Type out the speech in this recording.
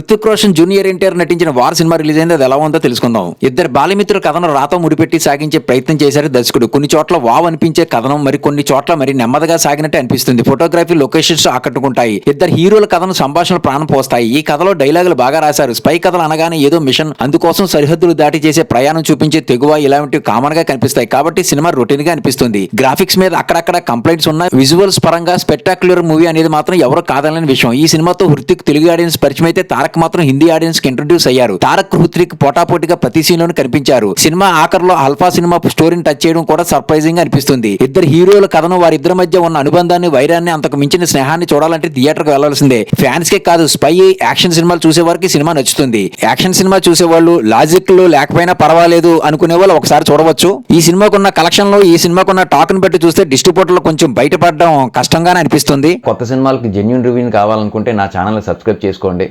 Hrithik Roshan junior NTR నటించిన war cinema release అయింది అది ఎలా ఉందో తెలుసుకుందాం. ఇద్దరు బాలిమిత్రుల కథను రాతో ముడిపెట్టి సాగించే ప్రయత్నం చేశారు దర్శకుడు. కొన్ని చోట్ల వావ్ అనిపించే కథనం మరి కొన్ని చోట్ల మరి నెమ్మదిగా సాగినట్టు అనిపిస్తుంది. ఫోటోగ్రఫీ లొకేషన్స్ ఆకట్టుకుంటాయి. ఇద్దరు హీరోల కథను సంభాషణ ప్రాణం పోస్తాయి. ఈ కథలో డైలాగులు బాగా రాశారు. స్పై కథలు అనగానే ఏదో మిషన్. అందుకోసం సరిహద్దులు దాటి చేసే ప్రయాణం చూపించే తెగువ ఇలాంటివి కామన్గా కనిపిస్తాయి. కాబట్టి సినిమా రొటీన్గా అనిపిస్తుంది. గ్రాఫిక్స్ మీద అక్కడక్కడ కంప్లైంట్స్ ఉన్న విజువల్స్ పరంగా స్పెక్టాక్యులర్ మూవీ అనేది మాత్రం ఎవరు కాదనని విషయం. ఈ సినిమాతో హృతిక్ తెలుగు ఆడియన్స్ పరిచయం అయితే తారక మాత్రం హిందీ ఆడియన్స్కి ఇంట్రొడ్యూస్ అయ్యారు. తారక్ హృతిక్ పోటాపోటీగా ప్రతి సీన్ లోను కనిపించారు. సినిమా ఆఖరిలో అల్ఫా సినిమా స్టోరీని టచ్ చేయడం కూడా సర్ప్రైజింగ్గా అనిపిస్తుంది. ఇద్దరు హీరోల కథను వారిద్దరి మధ్య ఉన్న అనుబంధాన్ని వైరాన్ని అంతకు మించిన స్నేహాన్ని చూడాలంటే థియేటర్కు వెళ్ళాల్సిందే. ఫ్యాన్స్ కే కాదు స్పై యాక్షన్ సినిమాలు చూసే వారికి సినిమా నచ్చుతుంది. యాక్షన్ సినిమా చూసే వాళ్ళు లాజిక్లో లేకపోయినా పర్వాలేదు అనుకునే వాళ్ళు ఒకసారి చూడవచ్చు. ఈ సినిమాకున్న కలెక్షన్లో ఈ సినిమాకున్న టాక్ని బట్టి చూస్తే డిస్ట్రిబ్యూటర్లు కొంచెం బయటపడడం కష్టంగానే అనిపిస్తుంది. కొత్త సినిమాలకు జెన్యున్ రివ్యూని కావాలనుకుంటే నా ఛానల్ సబ్స్క్రైబ్ చేసుకోండి.